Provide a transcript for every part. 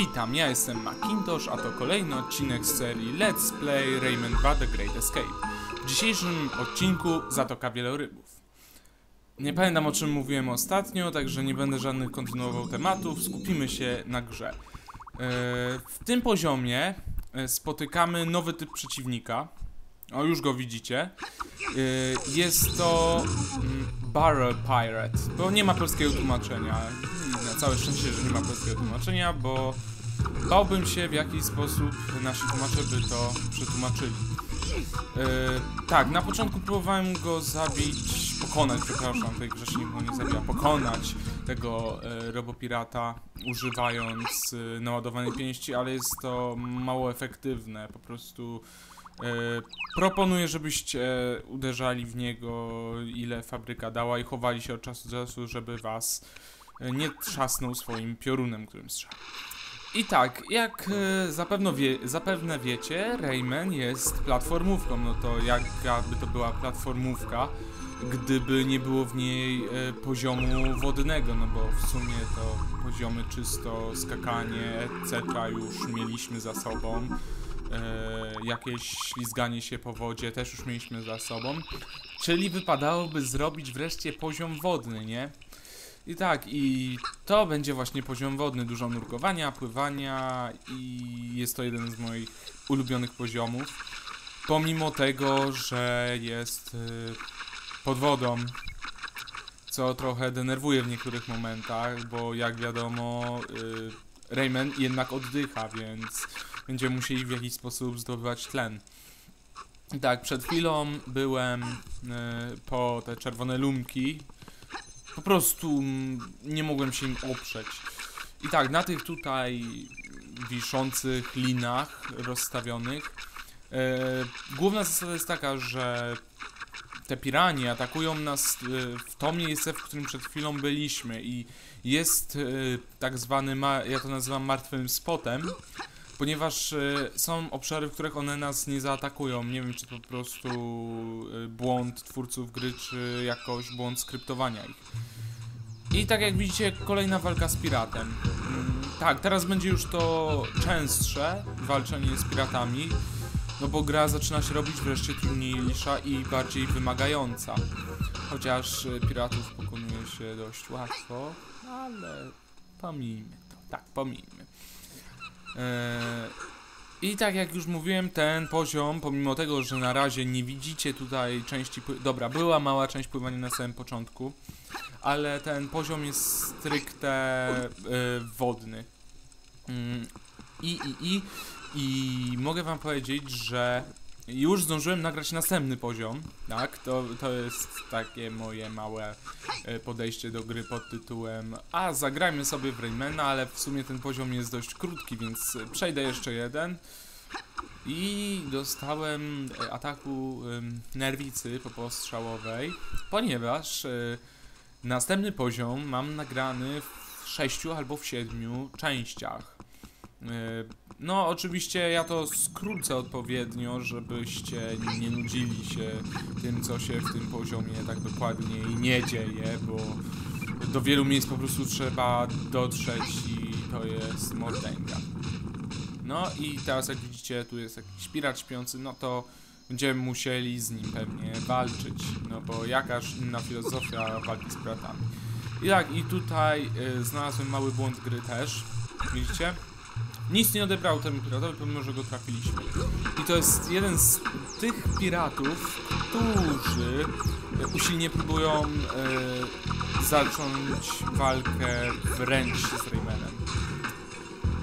Witam, ja jestem Macintosh, a to kolejny odcinek z serii Let's Play Rayman 2 The Great Escape. W dzisiejszym odcinku Zatoka Wielorybów. Nie pamiętam o czym mówiłem ostatnio, także nie będę żadnych kontynuował tematów, skupimy się na grze. E, w tym poziomie e, spotykamy nowy typ przeciwnika. O, już go widzicie. E, Jest to mm, Barrel Pirate, bo nie ma polskiego tłumaczenia. Na całe szczęście, że nie ma polskiego tłumaczenia, bo bałbym się w jaki sposób nasi tłumacze by to przetłumaczyli. E, tak, na początku próbowałem go zabić, pokonać, przepraszam, tej grze się nie zabija, pokonać tego e, robopirata używając e, naładowanej pięści, ale jest to mało efektywne, po prostu proponuję, żebyście uderzali w niego ile fabryka dała i chowali się od czasu do czasu, żeby was nie trzasnął swoim piorunem, którym strzela. I tak, jak e, zapewne, wie, zapewne wiecie, Rayman jest platformówką. No to jakaby to była platformówka, gdyby nie było w niej e, poziomu wodnego, no bo w sumie to poziomy czysto skakanie, etc. już mieliśmy za sobą. E, jakieś ślizganie się po wodzie też już mieliśmy za sobą. Czyli wypadałoby zrobić wreszcie poziom wodny, nie? I tak, i to będzie właśnie poziom wodny, dużo nurkowania, pływania i jest to jeden z moich ulubionych poziomów. Pomimo tego, że jest y, pod wodą, co trochę denerwuje w niektórych momentach, bo jak wiadomo, y, Rayman jednak oddycha, więc będziemy musieli w jakiś sposób zdobywać tlen. Tak, przed chwilą byłem y, po te czerwone lumki, po prostu mm, nie mogłem się im oprzeć. I tak, na tych tutaj wiszących linach rozstawionych e, główna zasada jest taka, że te piranie atakują nas e, w to miejsce, w którym przed chwilą byliśmy i jest e, tak zwany, ja to nazywam martwym spotem, ponieważ e, są obszary, w których one nas nie zaatakują. Nie wiem, czy to po prostu e, błąd twórców gry, czy jakoś błąd skryptowania ich. I tak jak widzicie, kolejna walka z piratem. Mm, tak, teraz będzie już to częstsze walczenie z piratami, no bo gra zaczyna się robić wreszcie trudniejsza i bardziej wymagająca. Chociaż e, piratów pokonuje się dość łatwo, ale pomijmy to. Tak, pomijmy. Eee, I tak jak już mówiłem, ten poziom, pomimo tego, że na razie nie widzicie tutaj części... Dobra, była mała część pływania na samym początku, ale ten poziom jest stricte y, wodny. Mm, I, i, i, I mogę wam powiedzieć, że już zdążyłem nagrać następny poziom, tak? To, to jest takie moje małe e, podejście do gry pod tytułem A, zagrajmy sobie w Raymana, ale w sumie ten poziom jest dość krótki, więc przejdę jeszcze jeden. I dostałem e, ataku nerwicy popostrzałowej, ponieważ e, następny poziom mam nagrany w sześciu albo w siedmiu częściach. E, No, oczywiście ja to skrócę odpowiednio, żebyście nie nudzili się tym, co się w tym poziomie tak dokładnie nie dzieje, bo do wielu miejsc po prostu trzeba dotrzeć i to jest mordęga. No i teraz jak widzicie, tu jest jakiś pirat śpiący, no to będziemy musieli z nim pewnie walczyć, no bo jakaż inna filozofia walki z piratami. I tak, i tutaj y, znalazłem mały błąd gry też, widzicie? Nic nie odebrał temu piratowi, pomimo że go trafiliśmy. I to jest jeden z tych piratów, którzy e, usilnie próbują e, zacząć walkę wręcz z Raymanem.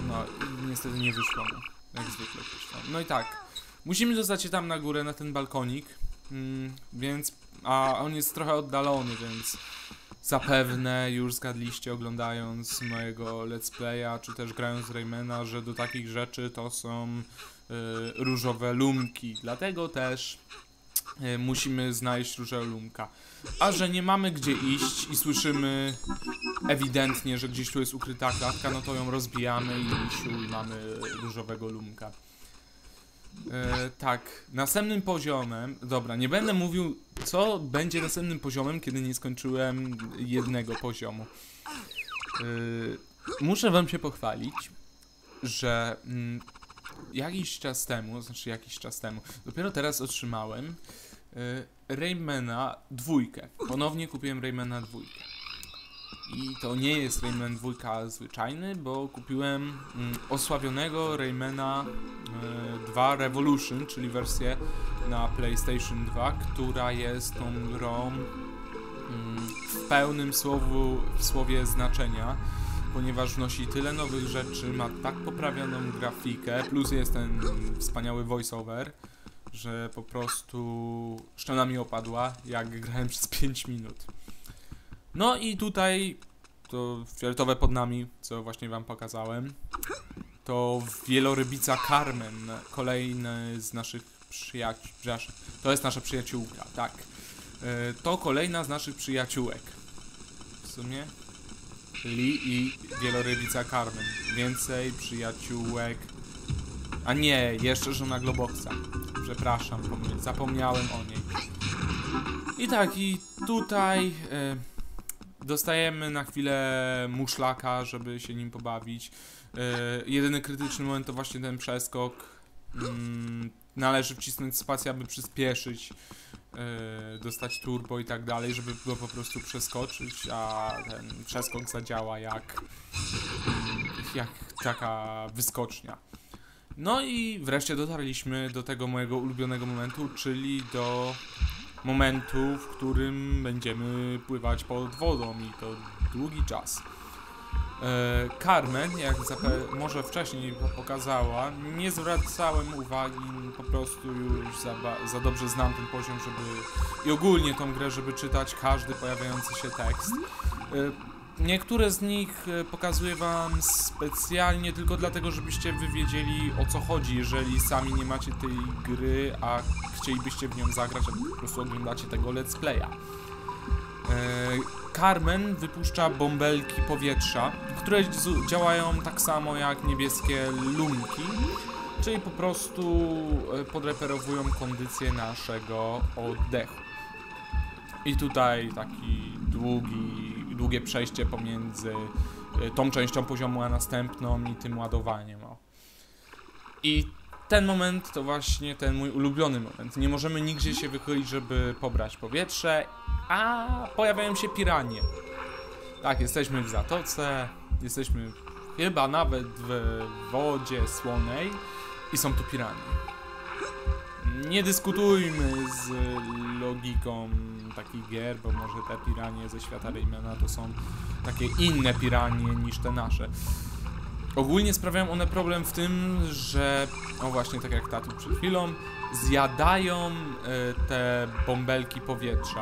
No i niestety nie wyszło mu. Jak zwykle wyszło. No i tak. Musimy dostać się tam na górę, na ten balkonik. Mm, więc... A on jest trochę oddalony, więc... Zapewne już zgadliście oglądając mojego let's playa, czy też grając Raymana, że do takich rzeczy to są y, różowe lumki. Dlatego też y, musimy znaleźć różowego lumka. A że nie mamy gdzie iść i słyszymy ewidentnie, że gdzieś tu jest ukryta klatka, no to ją rozbijamy i siu, i mamy różowego lumka. E, tak, następnym poziomem. Dobra, nie będę mówił, co będzie następnym poziomem, kiedy nie skończyłem jednego poziomu. E, muszę wam się pochwalić, że mm, jakiś czas temu, znaczy jakiś czas temu, dopiero teraz otrzymałem y, Raymana dwójkę. Ponownie kupiłem Raymana dwójkę. I to nie jest Rayman dwójka zwyczajny, bo kupiłem mm, osławionego Raymana y, 2 Revolution, czyli wersję na PlayStation 2, która jest tą grą mm, w pełnym słowu, w słowie znaczenia ponieważ wnosi tyle nowych rzeczy, ma tak poprawioną grafikę, plus jest ten wspaniały voiceover, że po prostu szczena mi opadła, jak grałem przez 5 minut. No i tutaj to fioletowe pod nami, co właśnie wam pokazałem, to wielorybica Carmen, kolejny z naszych przyjaciół, to jest nasza przyjaciółka, tak. E, to kolejna z naszych przyjaciółek. W sumie Li i wielorybica Carmen. Więcej przyjaciółek. A nie, jeszcze żona Globoxa. Przepraszam, zapomniałem o niej. I tak, i tutaj e, dostajemy na chwilę muszlaka, żeby się nim pobawić. E, jedyny krytyczny moment to właśnie ten przeskok. Mm, należy wcisnąć spację, aby przyspieszyć yy, dostać turbo i tak dalej, żeby go po prostu przeskoczyć, a ten przeskok zadziała jak, jak taka wyskocznia. No i wreszcie dotarliśmy do tego mojego ulubionego momentu, czyli do momentu, w którym będziemy pływać pod wodą i to długi czas. E, Carmen, jak może wcześniej pokazała, nie zwracałem uwagi, po prostu już za, za, dobrze znam ten poziom, żeby i ogólnie tą grę, żeby czytać każdy pojawiający się tekst. E, niektóre z nich e, pokazuję wam specjalnie tylko dlatego, żebyście wy wiedzieli o co chodzi, jeżeli sami nie macie tej gry, a chcielibyście w nią zagrać, a po prostu oglądacie tego let's playa. Carmen wypuszcza bąbelki powietrza, które działają tak samo jak niebieskie lumki, czyli po prostu e, podreperowują kondycję naszego oddechu. I tutaj taki długi, długie przejście pomiędzy e, tą częścią poziomu a następną i tym ładowaniem. O. I ten moment to właśnie ten mój ulubiony moment. Nie możemy nigdzie się wychylić, żeby pobrać powietrze, a pojawiają się piranie. Tak, jesteśmy w zatoce, jesteśmy chyba nawet w wodzie słonej i są tu piranie. Nie dyskutujmy z logiką takich gier, bo może te piranie ze świata Raymana to są takie inne piranie niż te nasze. Ogólnie sprawiają one problem w tym, że, o właśnie tak jak tatu przed chwilą, zjadają y, te bąbelki powietrza.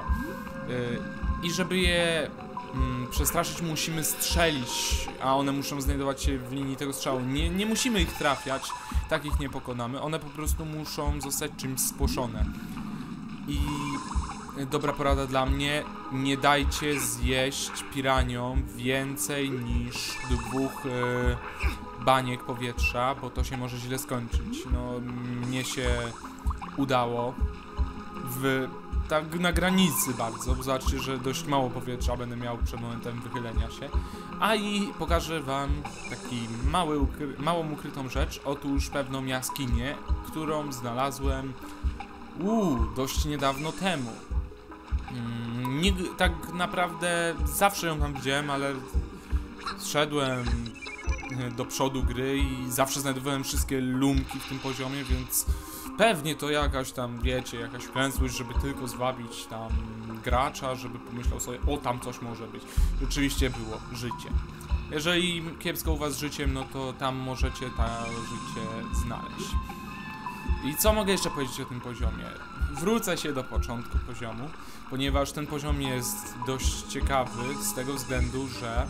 Y, I żeby je mm, przestraszyć, musimy strzelić, a one muszą znajdować się w linii tego strzału. Nie, nie musimy ich trafiać, tak ich nie pokonamy. One po prostu muszą zostać czymś spłoszone. I dobra porada dla mnie, nie dajcie zjeść piraniom więcej niż dwóch e, baniek powietrza, bo to się może źle skończyć. No, mnie się udało w tak na granicy bardzo, zobaczcie, że dość mało powietrza będę miał przed momentem wychylenia się. A i pokażę wam taki mały, ukry małą ukrytą rzecz, otóż pewną jaskinię, którą znalazłem uuu, dość niedawno temu. Mm, nie, tak naprawdę zawsze ją tam widziałem, ale szedłem e, do przodu gry i zawsze znajdowałem wszystkie lumki w tym poziomie, więc pewnie to jakaś tam, wiecie, jakaś wklęsłość, żeby tylko zwabić tam gracza, żeby pomyślał sobie, o tam coś może być. Rzeczywiście było życie. Jeżeli kiepsko u was życiem, no to tam możecie to życie znaleźć. I co mogę jeszcze powiedzieć o tym poziomie? Wrócę się do początku poziomu, ponieważ ten poziom jest dość ciekawy z tego względu, że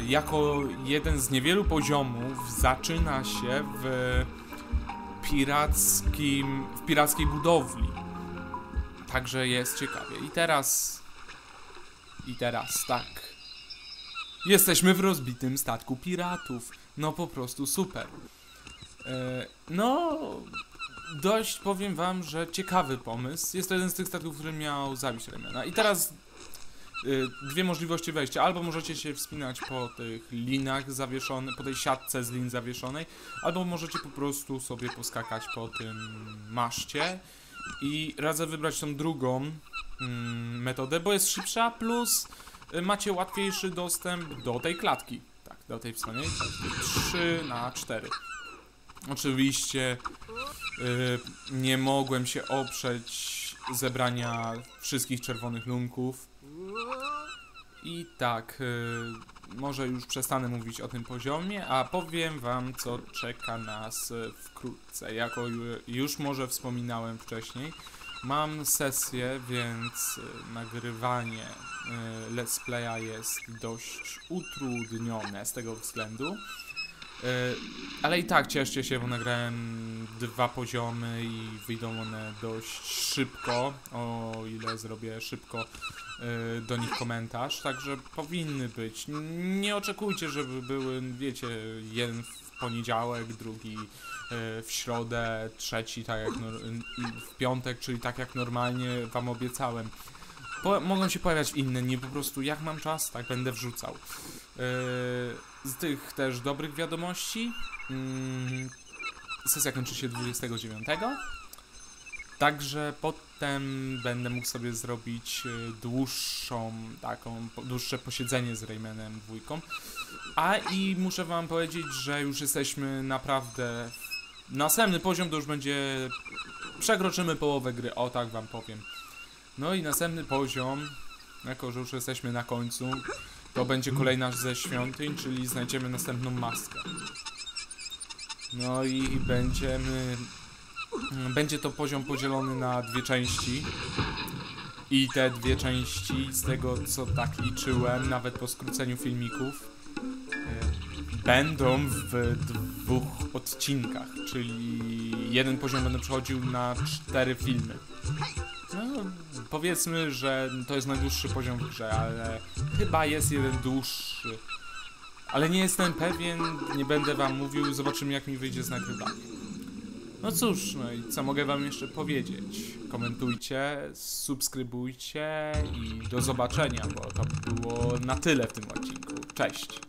yy, jako jeden z niewielu poziomów zaczyna się w pirackim, w pirackiej budowli. Także jest ciekawie. I teraz... I teraz, tak. Jesteśmy w rozbitym statku piratów. No po prostu super. E, no, dość powiem wam, że ciekawy pomysł. Jest to jeden z tych statków, który miał zabić Remena. I teraz dwie możliwości wejścia. Albo możecie się wspinać po tych linach zawieszonych, po tej siatce z lin zawieszonej, albo możecie po prostu sobie poskakać po tym maszcie. I radzę wybrać tą drugą mm, metodę, bo jest szybsza, plus y, macie łatwiejszy dostęp do tej klatki. Tak, do tej wspaniałej klatki. 3 na 4. Oczywiście y, nie mogłem się oprzeć zebrania wszystkich czerwonych lunków. I tak, y, może już przestanę mówić o tym poziomie, a powiem wam, co czeka nas y, wkrótce. Jako ju- już może wspominałem wcześniej, mam sesję, więc y, nagrywanie let's playa jest dość utrudnione z tego względu. Ale i tak cieszcie się, bo nagrałem dwa poziomy i wyjdą one dość szybko, o ile zrobię szybko do nich komentarz, także powinny być. Nie oczekujcie, żeby były, wiecie, jeden w poniedziałek, drugi y, w środę, trzeci tak jak i w piątek, czyli tak jak normalnie wam obiecałem. Po, mogą się pojawiać inne, nie po prostu jak mam czas, tak będę wrzucał. Z tych też dobrych wiadomości, mm, sesja kończy się 29. Także potem będę mógł sobie zrobić y, dłuższą, taką, dłuższe posiedzenie z Raymanem dwójką. A i muszę wam powiedzieć, że już jesteśmy naprawdę... Następny poziom to już będzie... Przekroczymy połowę gry, o tak wam powiem. No i następny poziom, jako że już jesteśmy na końcu, to będzie kolejna ze świątyń, czyli znajdziemy następną maskę. No i będziemy... Będzie to poziom podzielony na dwie części. I te dwie części, z tego co tak liczyłem, nawet po skróceniu filmików, e, będą w dwóch odcinkach, czyli jeden poziom będę przechodził na cztery filmy. No, powiedzmy, że to jest najdłuższy poziom w grze, ale chyba jest jeden dłuższy. Ale nie jestem pewien, nie będę wam mówił, zobaczymy jak mi wyjdzie z nagrywaniem. No cóż, no i co mogę wam jeszcze powiedzieć? Komentujcie, subskrybujcie i do zobaczenia, bo to było na tyle w tym odcinku. Cześć!